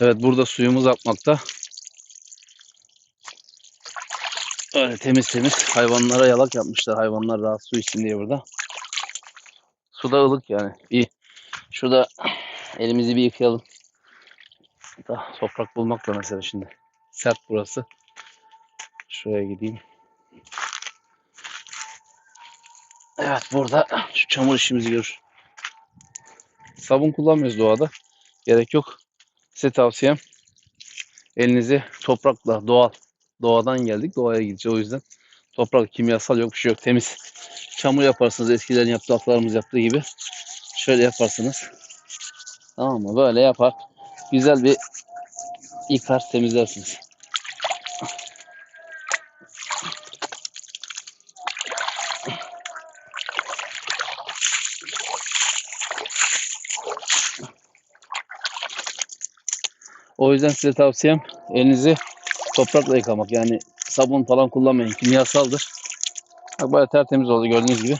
Evet burada suyumuz akmakta. Öyle temiz temiz hayvanlara yalak yapmışlar. Hayvanlar rahat su içsin diye burada. Su da ılık yani. İyi. Şurada elimizi bir yıkayalım. Da toprak bulmakla mesela şimdi. Sert burası. Şuraya gideyim. Evet burada şu çamur işimizi görür. Sabun kullanmıyoruz doğada. Gerek yok. Size tavsiyem elinizi toprakla doğal doğadan geldik doğaya gideceğiz. O yüzden toprak kimyasal yok bir şey yok. Temiz çamur yaparsınız eskilerin yaptığı atalarımız yaptığı gibi. Şöyle yaparsınız. Tamam mı? Böyle yapar. Güzel bir yıkar temizlersiniz o yüzden size tavsiyem elinizi toprakla yıkamak yani sabun falan kullanmayın kimyasaldır Bak böyle tertemiz oldu gördüğünüz gibi.